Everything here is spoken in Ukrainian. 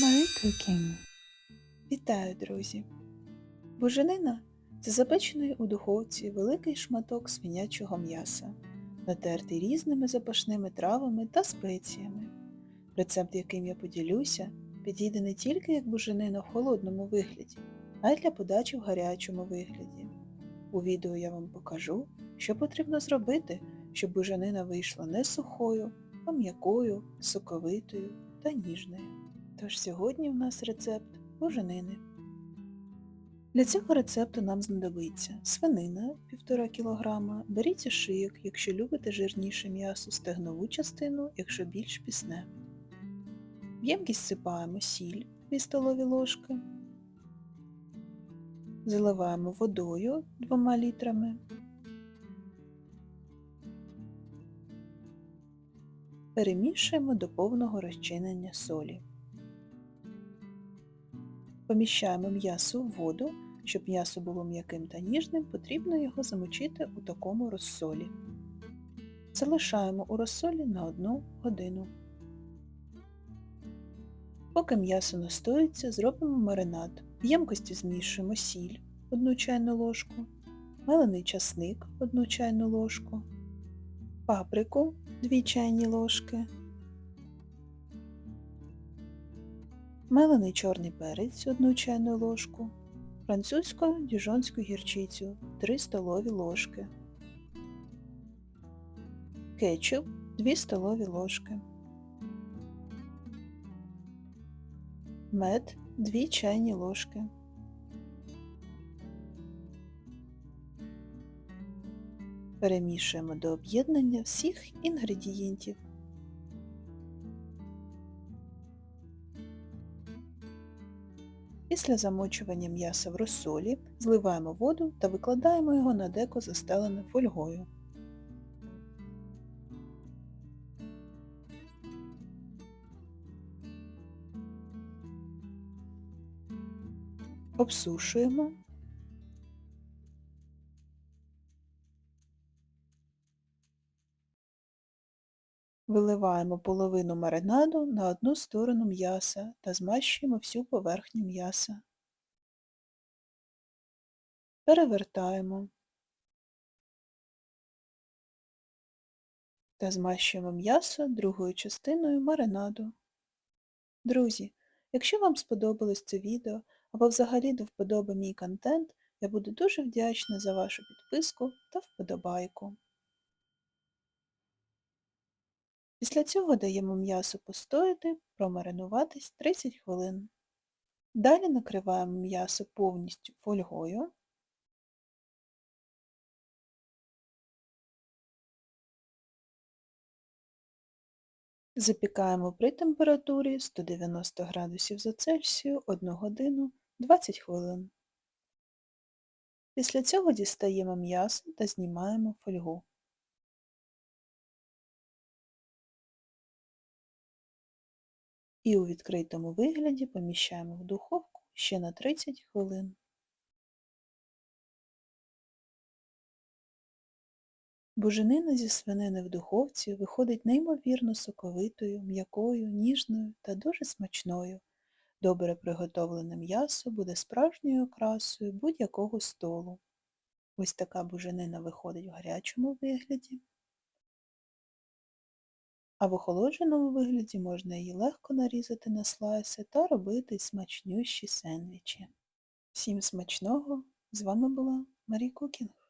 Marie Cooking. Вітаю, друзі! Буженина це запечений у духовці великий шматок свинячого м'яса, натертий різними запашними травами та спеціями. Рецепт, яким я поділюся, підійде не тільки як буженина в холодному вигляді, а й для подачі в гарячому вигляді. У відео я вам покажу, що потрібно зробити, щоб буженина вийшла не сухою, а м'якою, соковитою та ніжною. Тож сьогодні в нас рецепт буженини. Для цього рецепту нам знадобиться свинина 1,5 кг, беріть шийок, якщо любите жирніше м'ясо, стегнову частину, якщо більш пісне. В ємкість сипаємо сіль 2 столові ложки, заливаємо водою 2 літрами, перемішуємо до повного розчинення солі. Поміщаємо м'ясо в воду. Щоб м'ясо було м'яким та ніжним, потрібно його замочити у такому розсолі. Залишаємо у розсолі на 1 годину. Поки м'ясо настоїться, зробимо маринад. В ємкості змішуємо сіль 1 чайну ложку, мелений часник 1 чайну ложку, паприку 2 чайні ложки, мелений чорний перець 1 чайну ложку, французьку діжонську гірчицю 3 столові ложки, кетчуп 2 столові ложки, мед 2 чайні ложки. Перемішуємо до об'єднання всіх інгредієнтів. Після замочування м'яса в розсолі зливаємо воду та викладаємо його на деко застелене фольгою. Обсушуємо. Виливаємо половину маринаду на одну сторону м'яса та змащуємо всю поверхню м'яса. Перевертаємо та змащуємо м'ясо другою частиною маринаду. Друзі, якщо вам сподобалось це відео або взагалі до вподоби мій контент, я буду дуже вдячна за вашу підписку та вподобайку. Після цього даємо м'ясу постояти, промаринуватись 30 хвилин. Далі накриваємо м'ясо повністю фольгою. Запікаємо при температурі 190 градусів за Цельсію 1 годину 20 хвилин. Після цього дістаємо м'ясо та знімаємо фольгу. І у відкритому вигляді поміщаємо в духовку ще на 30 хвилин. Буженина зі свинини в духовці виходить неймовірно соковитою, м'якою, ніжною та дуже смачною. Добре приготовлене м'ясо буде справжньою окрасою будь-якого столу. Ось така буженина виходить в гарячому вигляді. А в охолодженому вигляді можна її легко нарізати на слайси та робити смачнющі сендвічі. Всім смачного! З вами була Марі Кукінг.